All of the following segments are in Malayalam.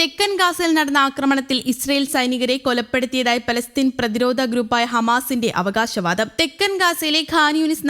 തെക്കൻ ഗാസയിൽ നടന്ന ആക്രമണത്തിൽ ഇസ്രയേൽ സൈനികരെ കൊലപ്പെടുത്തിയതായി പലസ്തീൻ പ്രതിരോധ ഗ്രൂപ്പായ ഹമാസിന്റെ അവകാശവാദം. തെക്കൻ ഗാസയിലെ ഖാൻ യൂനിസ്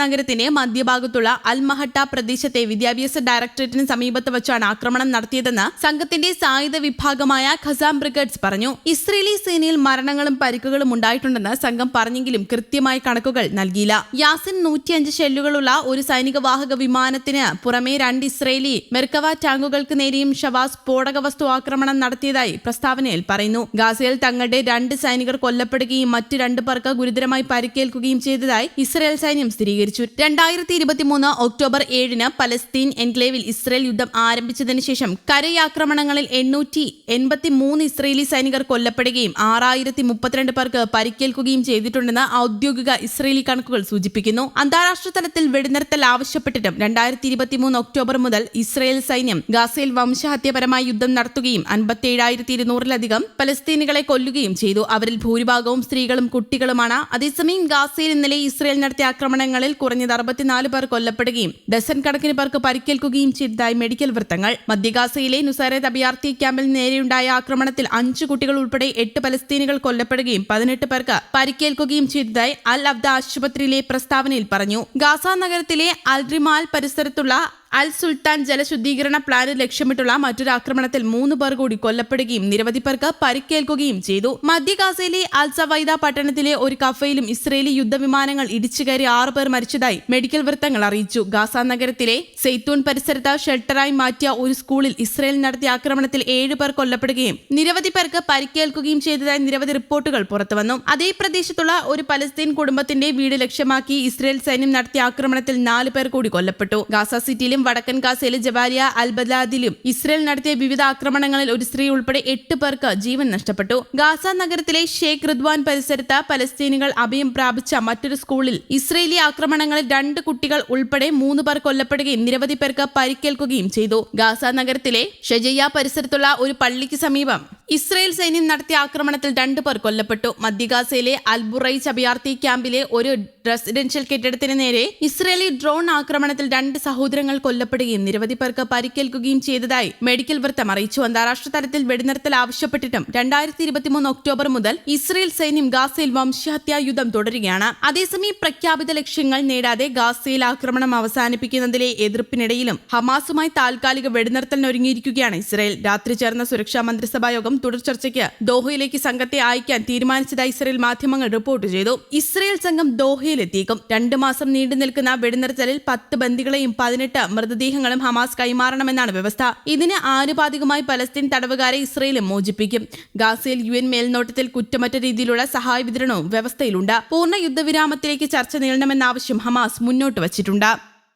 മധ്യഭാഗത്തുള്ള അൽ മഹട്ട പ്രദേശത്തെ വിദ്യാഭ്യാസ ഡയറക്ടറേറ്റിന് സമീപത്ത് വെച്ചാണ് ആക്രമണം നടത്തിയതെന്ന് സംഘത്തിന്റെ സായുധ വിഭാഗമായ ഖസാം ബ്രിഗേഡ്സ് പറഞ്ഞു. ഇസ്രയേലി സേനയിൽ മരണങ്ങളും പരിക്കുകളും ഉണ്ടായിട്ടുണ്ടെന്ന് സംഘം പറഞ്ഞെങ്കിലും കൃത്യമായ കണക്കുകൾ നൽകിയില്ല. യാസിൻ നൂറ്റിയഞ്ച് ഷെല്ലുകളുള്ള ഒരു സൈനിക വാഹക വിമാനത്തിന് പുറമെ രണ്ട് ഇസ്രയേലി മെർക്കവ ടാങ്കുകൾക്ക് നേരെയും ഷവാസ് സ്ഫോടക വസ്തു ആക്രമണം നടത്തിയതായി പ്രസ്താവനയിൽ പറയുന്നു. ഗാസയിൽ തങ്ങളുടെ രണ്ട് സൈനികർ കൊല്ലപ്പെടുകയും മറ്റ് രണ്ട് പേർക്ക് ഗുരുതരമായി പരിക്കേൽക്കുകയും ചെയ്തതായി ഇസ്രയേൽ സൈന്യം സ്ഥിരീകരിച്ചു. രണ്ടായിരത്തി ഇരുപത്തിമൂന്ന് ഒക്ടോബർ ഏഴിന് പലസ്തീൻ എൻക്ലേവിൽ ഇസ്രയേൽ യുദ്ധം ആരംഭിച്ചതിനുശേഷം കരയാക്രമണങ്ങളിൽ എണ്ണൂറ്റി എൺപത്തി മൂന്ന് ഇസ്രയേലി സൈനികർ കൊല്ലപ്പെടുകയും ആറായിരത്തി മുപ്പത്തിരണ്ട് പേർക്ക് പരിക്കേൽക്കുകയും ചെയ്തിട്ടുണ്ടെന്ന് ഔദ്യോഗിക ഇസ്രയേലി കണക്കുകൾ സൂചിപ്പിക്കുന്നു. അന്താരാഷ്ട്ര തലത്തിൽ വെടിനിർത്തൽ ആവശ്യപ്പെട്ടിട്ടും രണ്ടായിരത്തി ഇരുപത്തിമൂന്ന് ഒക്ടോബർ മുതൽ ഇസ്രയേൽ സൈന്യം ഗാസയിൽ വംശഹത്യപരമായ യുദ്ധം നടത്തുകയും അൻപത്തിയേഴായിരത്തി ഇരുന്നൂറിലധികം പലസ്തീനികളെ കൊല്ലുകയും ചെയ്തു. അവരിൽ ഭൂരിഭാഗവും സ്ത്രീകളും കുട്ടികളുമാണ്. അതേസമയം ഗാസയിൽ ഇന്നലെ ഇസ്രയേൽ നടത്തിയ ആക്രമണങ്ങളിൽ കുറഞ്ഞത് അറുപത്തിനാല് പേർ കൊല്ലപ്പെടുകയും ഡസൻ കണക്കിന് പേർക്ക് പരിക്കേൽക്കുകയും ചെയ്തതായി മെഡിക്കൽ വൃത്തങ്ങൾ. മധ്യഗാസയിലെ നുസൈറത്ത് അഭയാർത്ഥി ക്യാമ്പിൽ നേരെയുണ്ടായ ആക്രമണത്തിൽ അഞ്ചു കുട്ടികൾ ഉൾപ്പെടെ എട്ട് പലസ്തീനികൾ കൊല്ലപ്പെടുകയും പതിനെട്ട് പേർക്ക് പരിക്കേൽക്കുകയും ചെയ്തതായി അൽ അബ്ദ ആശുപത്രിയിലെ പ്രസ്താവനയിൽ പറഞ്ഞു. ഗാസ നഗരത്തിലെ അൽറിമാൽ പരിസരത്തുള്ള അൽ സുൽത്താൻ ജലശുദ്ധീകരണ പ്ലാന്റ് ലക്ഷ്യമിട്ടുള്ള മറ്റൊരു ആക്രമണത്തിൽ മൂന്ന് പേർ കൂടി കൊല്ലപ്പെടുകയും നിരവധി പേർക്ക് പരിക്കേൽക്കുകയും ചെയ്തു. മധ്യ ഗാസയിലെ സവൈദ പട്ടണത്തിലെ ഒരു കഫയിലും ഇസ്രയേലി യുദ്ധവിമാനങ്ങൾ ഇടിച്ചു കയറി ആറ് പേർ മരിച്ചതായി മെഡിക്കൽ വൃത്തങ്ങൾ അറിയിച്ചു. ഗാസ നഗരത്തിലെ സെയ്ത്തൂൺ പരിസരത്ത് ഷെൽട്ടറായി മാറ്റിയ ഒരു സ്കൂളിൽ ഇസ്രയേൽ നടത്തിയ ആക്രമണത്തിൽ ഏഴ് പേർ കൊല്ലപ്പെടുകയും നിരവധി പേർക്ക് പരിക്കേൽക്കുകയും ചെയ്തതായി നിരവധി റിപ്പോർട്ടുകൾ പുറത്തുവന്നു. അതേ പ്രദേശത്തുള്ള ഒരു പലസ്തീൻ കുടുംബത്തിന്റെ വീട് ലക്ഷ്യമാക്കി ഇസ്രയേൽ സൈന്യം നടത്തിയ ആക്രമണത്തിൽ നാല് പേർ കൂടി കൊല്ലപ്പെട്ടു. ഗാസ സിറ്റിയിലും വടക്കൻ ഗാസയിലെ ജബാലിയ അൽബദാദിലും ഇസ്രയേൽ നടത്തിയ വിവിധ ആക്രമണങ്ങളിൽ ഒരു സ്ത്രീ ഉൾപ്പെടെ എട്ട് പേർക്ക് ജീവൻ നഷ്ടപ്പെട്ടു. ഗാസ നഗരത്തിലെ ഷേഖ് റിദ്വാൻ പരിസരത്ത് പലസ്തീനികൾ അഭയം പ്രാപിച്ച മറ്റൊരു സ്കൂളിൽ ഇസ്രയേലി ആക്രമണങ്ങളിൽ രണ്ട് കുട്ടികൾ ഉൾപ്പെടെ മൂന്ന് പേർ കൊല്ലപ്പെടുകയും നിരവധി പേർക്ക് പരിക്കേൽക്കുകയും ചെയ്തു. ഗാസ നഗരത്തിലെ ഷെജയ്യ പരിസരത്തുള്ള ഒരു പള്ളിക്ക് സമീപം ഇസ്രയേൽ സൈന്യം നടത്തിയ ആക്രമണത്തിൽ രണ്ടു പേർ കൊല്ലപ്പെട്ടു. മധ്യഗാസയിലെ അൽബുറൈജ് അഭയാർത്ഥി ക്യാമ്പിലെ ഒരു റെസിഡൻഷ്യൽ കെട്ടിടത്തിന് നേരെ ഇസ്രയേലി ഡ്രോൺ ആക്രമണത്തിൽ രണ്ട് സഹോദരങ്ങൾ കൊല്ലപ്പെടുകയും നിരവധി പേർക്ക് പരിക്കേൽക്കുകയും ചെയ്തതായി മെഡിക്കൽ വൃത്തം അറിയിച്ചു. അന്താരാഷ്ട്ര തലത്തിൽ വെടിനിർത്തൽ ആവശ്യപ്പെട്ടിട്ടും രണ്ടായിരത്തി ഇരുപത്തിമൂന്ന് ഒക്ടോബർ മുതൽ ഇസ്രയേൽ സൈന്യം ഗാസയിൽ വംശഹത്യാ യുദ്ധം തുടരുകയാണ്. അതേസമയം പ്രഖ്യാപിത ലക്ഷ്യങ്ങൾ നേടാതെ ഗാസയിൽ ആക്രമണം അവസാനിപ്പിക്കുന്നതിലെ എതിർപ്പിനിടയിലും ഹമാസുമായി താൽക്കാലിക വെടിനിർത്തലിനൊരുങ്ങിയിരിക്കുകയാണ് ഇസ്രയേൽ. രാത്രി ചേർന്ന സുരക്ഷാ മന്ത്രിസഭാ യോഗം തുടർ ചർച്ചയ്ക്ക് ദോഹയിലേക്ക് സംഘത്തെ അയക്കാൻ തീരുമാനിച്ചതായി ഇസ്രയേൽ മാധ്യമങ്ങൾ റിപ്പോർട്ട് ചെയ്തു. ഇസ്രയേൽ സംഘം ദോഹയിലെത്തിയേക്കും. രണ്ട് മാസം നീണ്ടു നിൽക്കുന്ന വെടിനിർത്തലിൽ പത്ത് ബന്ദികളെയും പതിനെട്ട് മൃതദേഹങ്ങളും ഹമാസ് കൈമാറണമെന്നാണ് വ്യവസ്ഥ. ഇതിന് ആനുപാതികമായി പലസ്തീൻ തടവുകാരെ ഇസ്രയേലും മോചിപ്പിക്കും. ഗാസയിൽ യു എൻ മേൽനോട്ടത്തിൽ കുറ്റമറ്റ രീതിയിലുള്ള സഹായ വിതരണവും വ്യവസ്ഥയിലുണ്ട്. പൂർണ യുദ്ധവിരാമത്തിലേക്ക് ചർച്ച നീളണമെന്ന ആവശ്യം ഹമാസ് മുന്നോട്ട് വച്ചിട്ടുണ്ട്.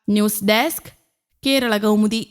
News desk Kerala Kaumudi.